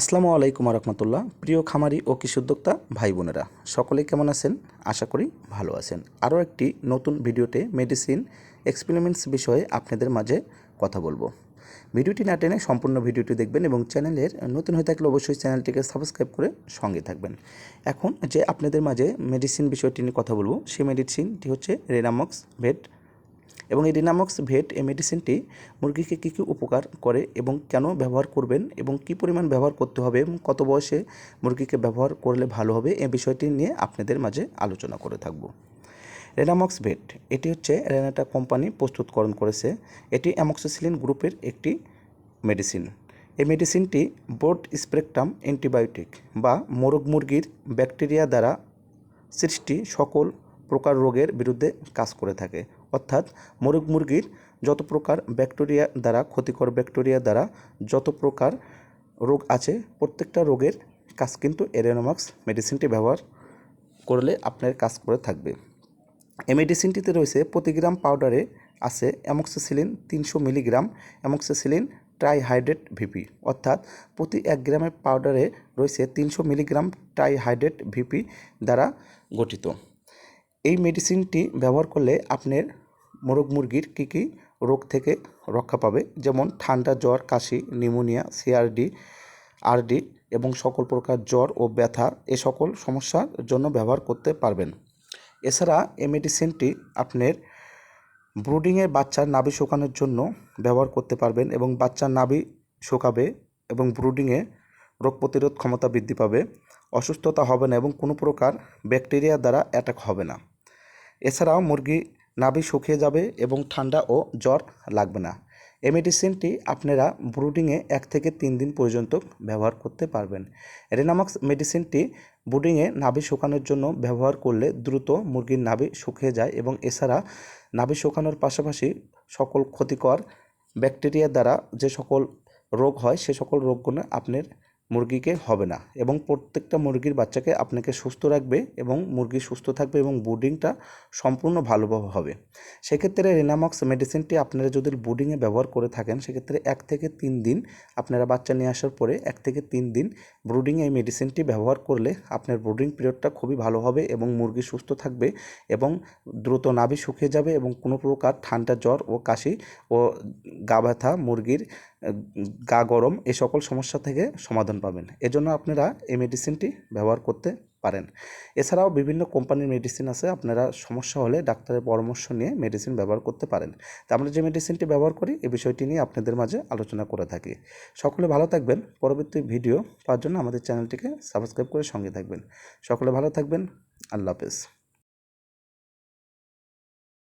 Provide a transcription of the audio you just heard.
আসসালামু আলাইকুম রহমতুল্লাহ প্রিয় খামারি ও কৃষি উদ্যোক্তা ভাই বোনেরা, সকলে কেমন আছেন? আশা করি ভালো আছেন। আরও একটি নতুন ভিডিওতে মেডিসিন এক্সপেরিমেন্টস বিষয়ে আপনাদের মাঝে কথা বলব। ভিডিওটি না টেনে সম্পূর্ণ ভিডিওটি দেখবেন এবং চ্যানেলের নতুন হয়ে থাকলে অবশ্যই চ্যানেলটিকে সাবস্ক্রাইব করে সঙ্গে থাকবেন। এখন যে আপনাদের মাঝে মেডিসিন বিষয়টি নিয়ে কথা বলব, সেই মেডিসিনটি হচ্ছে রেনামক্স ভেট এবং এই রিনামক্স ভেট এই মেডিসিনটি মুরগিকে কী কী উপকার করে এবং কেন ব্যবহার করবেন এবং কী পরিমাণ ব্যবহার করতে হবে এবং কত বয়সে মুরগিকে ব্যবহার করলে ভালো হবে এই বিষয়টি নিয়ে আপনাদের মাঝে আলোচনা করে থাকব। রেনামক্স ভেট এটি হচ্ছে রেনাটা কোম্পানি প্রস্তুতকরণ করেছে। এটি অ্যামক্সিসিলিন গ্রুপের একটি মেডিসিন এই মেডিসিনটি বোর্ড স্প্রেকটাম অ্যান্টিবায়োটিক বা মোরগ মুরগির ব্যাকটেরিয়া দ্বারা সৃষ্টি সকল প্রকার রোগের বিরুদ্ধে কাজ করে থাকে। অর্থাৎ মোরগ মুরগির যত প্রকার ব্যাকটেরিয়া দ্বারা, ক্ষতিকর ব্যাকটেরিয়া দ্বারা যত প্রকার রোগ আছে, প্রত্যেকটা রোগের কাজ কিন্তু এরেনোমাক্স মেডিসিনটি ব্যবহার করলে আপনার কাজ করে থাকবে। এই মেডিসিনটিতে রয়েছে প্রতি গ্রাম পাউডারে আছে অ্যামক্সিসিলিন তিনশো মিলিগ্রাম, অ্যামক্সিসিলিন ট্রাইহাইড্রেট ভিপি, অর্থাৎ প্রতি এক গ্রামের পাউডারে রয়েছে তিনশো মিলিগ্রাম ট্রাইহাইড্রেট ভিপি দ্বারা গঠিত। এই মেডিসিনটি ব্যবহার করলে আপনার মোরগ মুরগির কী কী রোগ থেকে রক্ষা পাবে? যেমন ঠান্ডা জ্বর, কাশি, নিউমোনিয়া সিআরডি আরডি এবং সকল প্রকার জ্বর ও ব্যথা এ সকল সমস্যার জন্য ব্যবহার করতে পারবেন। এছাড়া এই মেডিসিনটি আপনার ব্রুডিংয়ের বাচ্চার নাভি শুকানোর জন্য ব্যবহার করতে পারবেন এবং বাচ্চার নাভি শুকাবে এবং ব্রুডিংয়ে রোগ প্রতিরোধ ক্ষমতা বৃদ্ধি পাবে। অসুস্থতা হবে না এবং কোনো প্রকার ব্যাকটেরিয়া দ্বারা অ্যাটাক হবে না। এছাড়াও মুরগি নাভি শুকিয়ে যাবে এবং ঠান্ডা ও জ্বর লাগবে না। এই মেডিসিনটি আপনারা ব্রুডিংয়ে এক থেকে তিন দিন পর্যন্ত ব্যবহার করতে পারবেন। রেনামাক্স মেডিসিনটি ব্রুডিংয়ে নাভি শুকানোর জন্য ব্যবহার করলে দ্রুত মুরগির নাভি শুকিয়ে যায় এবং এছাড়া নাভি শুকানোর পাশাপাশি সকল ক্ষতিকর ব্যাকটেরিয়া দ্বারা যে সকল রোগ হয়, সে সকল রোগগুলো আপনার মুরগিকে হবে না এবং প্রত্যেকটা মুরগির বাচ্চাকে আপনাকে সুস্থ রাখবে এবং মুরগি সুস্থ থাকবে এবং বুডিংটা সম্পূর্ণ ভালোভাবে হবে। সেক্ষেত্রে রেনামক্স মেডিসিনটি আপনারা যদি বুডিংয়ে ব্যবহার করে থাকেন, সেক্ষেত্রে এক থেকে তিন দিন আপনারা বাচ্চা নিয়ে আসার পরে এক থেকে তিন দিন ব্রুডিংয়ে এই মেডিসিনটি ব্যবহার করলে আপনার ব্রুডিং পিরিয়ডটা খুবই ভালো হবে এবং মুরগি সুস্থ থাকবে এবং দ্রুত নাভি শুকিয়ে যাবে এবং কোনো প্রকার ঠান্ডা জ্বর ও কাশি ও গা ব্যথা মুরগির গা গরম, এ সকল সমস্যা থেকে সমাধান পাবেন। এজন্য আপনারা এই মেডিসিনটি ব্যবহার করতে পারেন। এছাড়াও বিভিন্ন কোম্পানির মেডিসিন আছে, আপনারা সমস্যা হলে ডাক্তারের পরামর্শ নিয়ে মেডিসিন ব্যবহার করতে পারেন। তা আমরা যে মেডিসিনটি ব্যবহার করি এই বিষয়টি নিয়ে আপনাদের মাঝে আলোচনা করে থাকি। সকলে ভালো থাকবেন। পরবর্তী ভিডিও পাওয়ার জন্য আমাদের চ্যানেলটিকে সাবস্ক্রাইব করে সঙ্গে থাকবেন। সকলে ভালো থাকবেন। আল্লাহ হাফেজ।